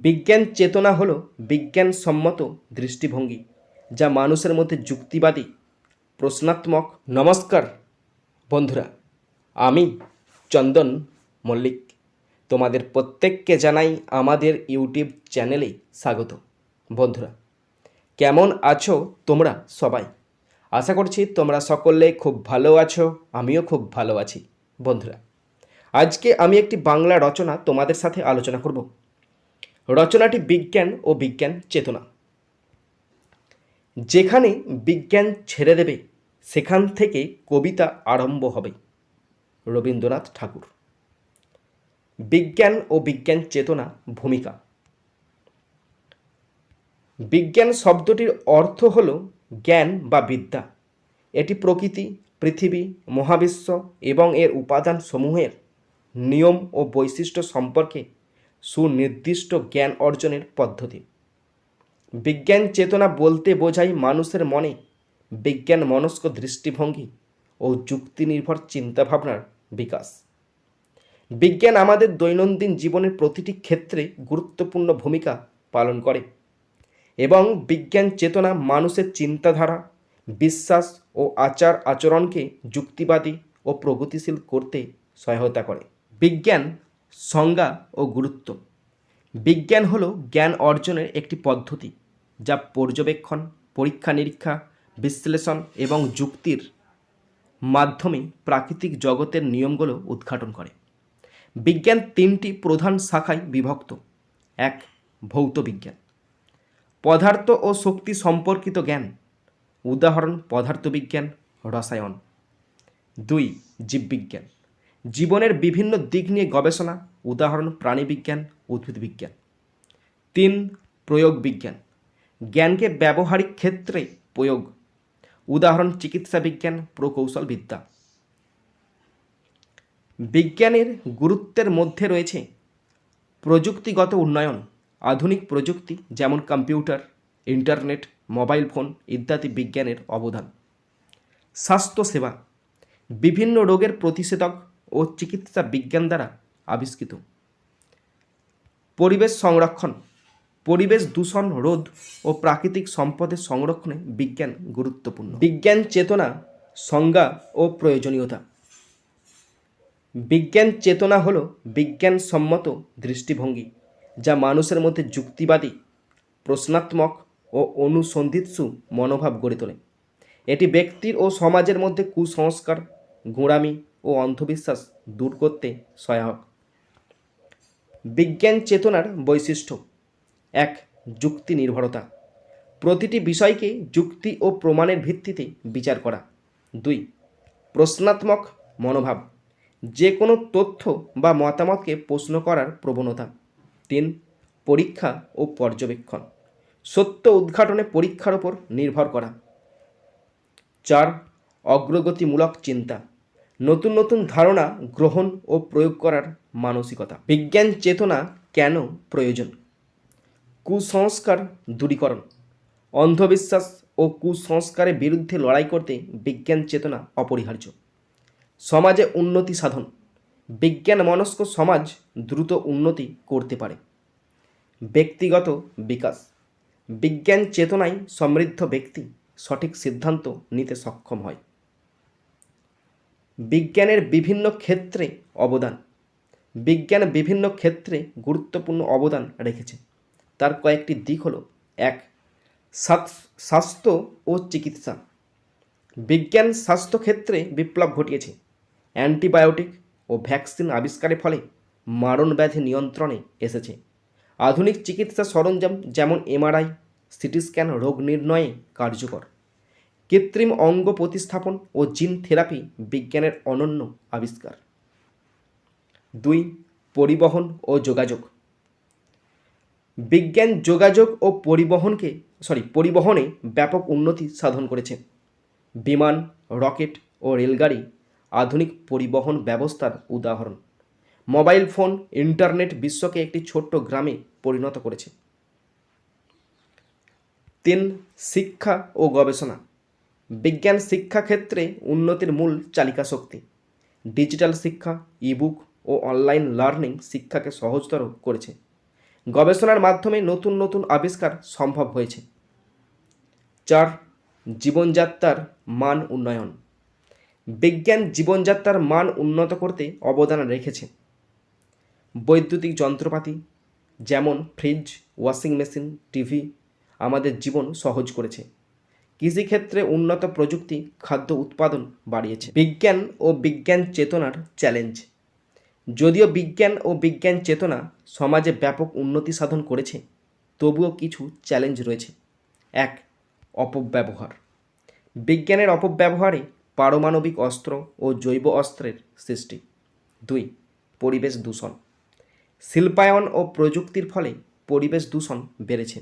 বিজ্ঞান চেতনা হলো বিজ্ঞানসম্মত দৃষ্টিভঙ্গি, যা মানুষের মধ্যে যুক্তিবাদী, প্রশ্নাত্মক, নমস্কার। বন্ধুরা, আমি চন্দন মল্লিক। তোমাদের প্রত্যেককে জানাই আমাদের ইউটিউব চ্যানেলে স্বাগত। বন্ধুরা, কেমন আছো তোমরা সবাই? আশা করছি তোমরা সকলে খুব ভালো আছো, আমিও খুব ভালো আছি। বন্ধুরা, আজকে আমি একটি বাংলা রচনা তোমাদের সাথে আলোচনা করব। রচনাটি বিজ্ঞান ও বিজ্ঞান চেতনা। যেখানে বিজ্ঞান ছেড়ে দেবে, সেখান থেকে কবিতা আরম্ভ হবে। রবীন্দ্রনাথ ঠাকুর। বিজ্ঞান ও বিজ্ঞান চেতনা ভূমিকা। বিজ্ঞান শব্দটির অর্থ হল জ্ঞান বা বিদ্যা। এটি প্রকৃতি, পৃথিবী, মহাবিশ্ব এবং এর উপাদান সমূহের নিয়ম ও বৈশিষ্ট্য সম্পর্কে সুনির্দিষ্ট জ্ঞান অর্জনের পদ্ধতি। বিজ্ঞান চেতনা বলতে বোঝায় মানুষের মনে বিজ্ঞান মনস্ক দৃষ্টিভঙ্গি ও যুক্তি নির্ভর চিন্তাভাবনার বিকাশ। বিজ্ঞান আমাদের দৈনন্দিন জীবনের প্রতিটি ক্ষেত্রে গুরুত্বপূর্ণ ভূমিকা পালন করে এবং বিজ্ঞান চেতনা মানুষের চিন্তাধারা, বিশ্বাস ও আচার আচরণকে যুক্তিবাদী ও প্রগতিশীল করতে সহায়তা করে। বিজ্ঞান সংজ্ঞা ও গুরুত্ব। বিজ্ঞান হলো জ্ঞান অর্জনের একটি পদ্ধতি যা পর্যবেক্ষণ, পরীক্ষা নিরীক্ষা, বিশ্লেষণ এবং যুক্তির মাধ্যমে প্রাকৃতিক জগতের নিয়মগুলো উদ্ঘাটন করে। বিজ্ঞান তিনটি প্রধান শাখায় বিভক্ত। এক, ভৌত বিজ্ঞান। পদার্থ ও শক্তি সম্পর্কিত জ্ঞান। উদাহরণ, পদার্থবিজ্ঞান, রসায়ন। দুই, জীববিজ্ঞান। জীবনের বিভিন্ন দিক নিয়ে গবেষণা, উদাহরণ প্রাণীবিজ্ঞান উদ্ভিদবিজ্ঞান তিন, প্রয়োগ বিজ্ঞান। জ্ঞানকে ব্যবহারিক ক্ষেত্রে প্রয়োগ। উদাহরণ চিকিৎসা বিজ্ঞান, প্রকৌশল বিদ্যা। বিজ্ঞানের গুরুত্বের মধ্যে রয়েছে প্রযুক্তিগত উন্নয়ন, আধুনিক প্রযুক্তি যেমন কম্পিউটার, ইন্টারনেট, মোবাইল ফোন ইত্যাদি বিজ্ঞানের অবদান। স্বাস্থ্যসেবা। বিভিন্ন রোগের প্রতিষেধক ও চিকিৎসা বিজ্ঞান দ্বারা আবিষ্কৃত। পরিবেশ সংরক্ষণ, পরিবেশ দূষণ, রোধ ও প্রাকৃতিক সম্পদের সংরক্ষণে বিজ্ঞান গুরুত্বপূর্ণ। বিজ্ঞান চেতনা, সংজ্ঞা ও প্রয়োজনীয়তা। বিজ্ঞান চেতনা হল বিজ্ঞানসম্মত দৃষ্টিভঙ্গি, যা মানুষের মধ্যে যুক্তিবাদী, প্রশ্নাত্মক ও অনুসন্ধিৎসু মনোভাব গড়ে তোলে। এটি ব্যক্তির ও সমাজের মধ্যে কুসংস্কার, গোঁড়ামি ও অন্ধবিশ্বাস দূর করতে সহায়ক। বিজ্ঞান চেতনার বৈশিষ্ট্য। এক, যুক্তি নির্ভরতা। প্রতিটি বিষয়কে যুক্তি ও প্রমাণের ভিত্তিতে বিচার করা। দুই, প্রশ্নাত্মক মনোভাব। যে কোনো তথ্য বা মতামতকে প্রশ্ন করার প্রবণতা। তিন, পরীক্ষা ও পর্যবেক্ষণ। সত্য উদ্ঘাটনে পরীক্ষার ওপর নির্ভর করা। চার, অগ্রগতিমূলক চিন্তা। নতুন নতুন ধারণা গ্রহণ ও প্রয়োগ করার মানসিকতা। বিজ্ঞান চেতনা কেন প্রয়োজন? কুসংস্কার দূরীকরণ। অন্ধবিশ্বাস ও কুসংস্কারের বিরুদ্ধে লড়াই করতে বিজ্ঞান চেতনা অপরিহার্য। সমাজে উন্নতি সাধন। বিজ্ঞান মনস্ক সমাজ দ্রুত উন্নতি করতে পারে। ব্যক্তিগত বিকাশ। বিজ্ঞান চেতনায় সমৃদ্ধ ব্যক্তি সঠিক সিদ্ধান্ত নিতে সক্ষম হয়। বিজ্ঞানের বিভিন্ন ক্ষেত্রে অবদান। বিজ্ঞান বিভিন্ন ক্ষেত্রে গুরুত্বপূর্ণ অবদান রেখেছে। তার কয়েকটি দিক হলো, এক স্বাস- স্বাস্থ্য ও চিকিৎসা। বিজ্ঞান স্বাস্থ্যক্ষেত্রে বিপ্লব ঘটিয়েছে। অ্যান্টিবায়োটিক ও ভ্যাকসিন আবিষ্কারের ফলে মারণ ব্যাধি নিয়ন্ত্রণে এসেছে। আধুনিক চিকিৎসা সরঞ্জাম যেমন এমআরআই, সিটি স্ক্যান রোগ নির্ণয়ে কার্যকর। কৃত্রিম অঙ্গ প্রতিস্থাপন ও জিন থেরাপি বিজ্ঞানের অনন্য আবিষ্কার। দুই, পরিবহন ও যোগাযোগ। বিজ্ঞান যোগাযোগ ও পরিবহনকে সরি পরিবহনে ব্যাপক উন্নতি সাধন করেছে। বিমান, রকেট ও রেলগাড়ি আধুনিক পরিবহন ব্যবস্থার উদাহরণ। মোবাইল ফোন, ইন্টারনেট বিশ্বকে একটি ছোট্ট গ্রামে পরিণত করেছে। তিন, শিক্ষা ও গবেষণা। বিজ্ঞান শিক্ষাক্ষেত্রে উন্নতির মূল চালিকা শক্তি। ডিজিটাল শিক্ষা ইবুক ও অনলাইন লার্নিং শিক্ষাকে সহজতর করেছে। গবেষণার মাধ্যমে নতুন নতুন আবিষ্কার সম্ভব হয়েছে। চার, জীবনযাত্রার মান উন্নয়ন। বিজ্ঞান জীবনযাত্রার মান উন্নত করতে অবদান রেখেছে। বৈদ্যুতিক যন্ত্রপাতি, যেমন ফ্রিজ ওয়াশিং মেশিন টিভি আমাদের জীবন সহজ করেছে। কৃষিক্ষেত্রে উন্নত প্রযুক্তি, খাদ্য উৎপাদন বাড়িয়েছে। বিজ্ঞান ও বিজ্ঞান চেতনার চ্যালেঞ্জ যদিও বিজ্ঞান ও বিজ্ঞান চেতনা সমাজে ব্যাপক উন্নতি সাধন করেছে, তবুও কিছু চ্যালেঞ্জ রয়েছে। এক, অপব্যবহার। বিজ্ঞানের অপব্যবহারে পারমাণবিক অস্ত্র ও জৈব অস্ত্রের সৃষ্টি। দুই, পরিবেশ দূষণ। শিল্পায়ন ও প্রযুক্তির ফলে পরিবেশ দূষণ বেড়েছে।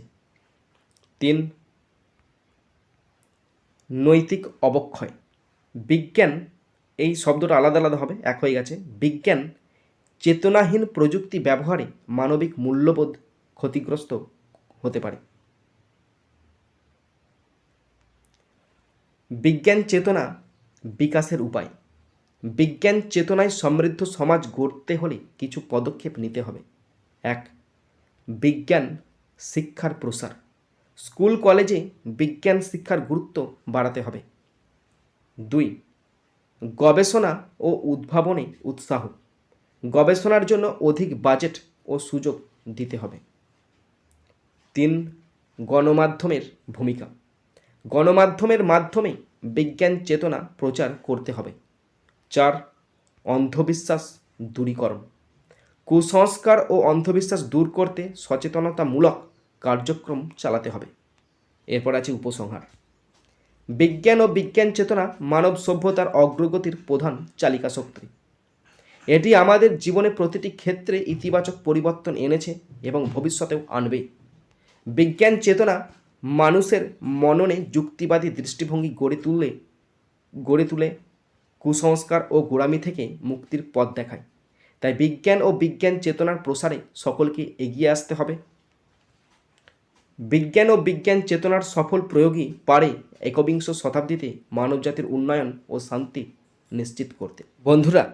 তিন নৈতিক অবক্ষয়। বিজ্ঞান এই শব্দটা আলাদা আলাদা হবে, এক হয়ে গেছে। বিজ্ঞান চেতনাহীন প্রযুক্তি ব্যবহারে মানবিক মূল্যবোধ ক্ষতিগ্রস্ত হতে পারে। বিজ্ঞান চেতনা বিকাশের উপায়। বিজ্ঞান চেতনায় সমৃদ্ধ সমাজ গড়তে হলে কিছু পদক্ষেপ নিতে হবে। এক, বিজ্ঞান শিক্ষার প্রসার। স্কুল কলেজে বিজ্ঞান শিক্ষার গুরুত্ব বাড়াতে হবে। দুই, গবেষণা ও উদ্ভাবনে উৎসাহ। গবেষণার জন্য অধিক বাজেট ও সুযোগ দিতে হবে। তিন, গণমাধ্যমের ভূমিকা। গণমাধ্যমের মাধ্যমে বিজ্ঞান চেতনা প্রচার করতে হবে। চার, অন্ধবিশ্বাস দূরীকরণ। কুসংস্কার ও অন্ধবিশ্বাস দূর করতে সচেতনতামূলক কার্যক্রম চালাতে হবে। এরপর আছে উপসংহার। বিজ্ঞান ও বিজ্ঞান চেতনা মানব সভ্যতার অগ্রগতির প্রধান চালিকা শক্তি। এটি আমাদের জীবনে প্রতিটি ক্ষেত্রে ইতিবাচক পরিবর্তন এনেছে এবং ভবিষ্যতেও আনবে। বিজ্ঞান চেতনা মানুষের মননে যুক্তিবাদী দৃষ্টিভঙ্গি গড়ে তুললে, গড়ে তুলে, কুসংস্কার ও গোড়ামি থেকে মুক্তির পথ দেখায়। তাই বিজ্ঞান ও বিজ্ঞান চেতনার প্রসারে সকলকে এগিয়ে আসতে হবে। বিজ্ঞান ও বিজ্ঞান চেতনার সফল প্রয়োগই পারে একবিংশ শতাব্দীতে মানবজাতির উন্নয়ন ও শান্তি নিশ্চিত করতে। বন্ধুরা,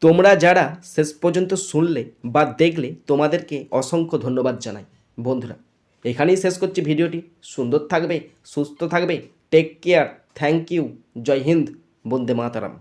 তোমরা যারা শেষ পর্যন্ত শুনলে বা দেখলে, তোমাদেরকে অসংখ্য ধন্যবাদ জানাই। বন্ধুরা, এখানেই শেষ করছি ভিডিওটি। সুন্দর থাকবে, সুস্থ থাকবে। টেক কেয়ার থ্যাংক ইউ জয় হিন্দ। বন্দে মাতারাম।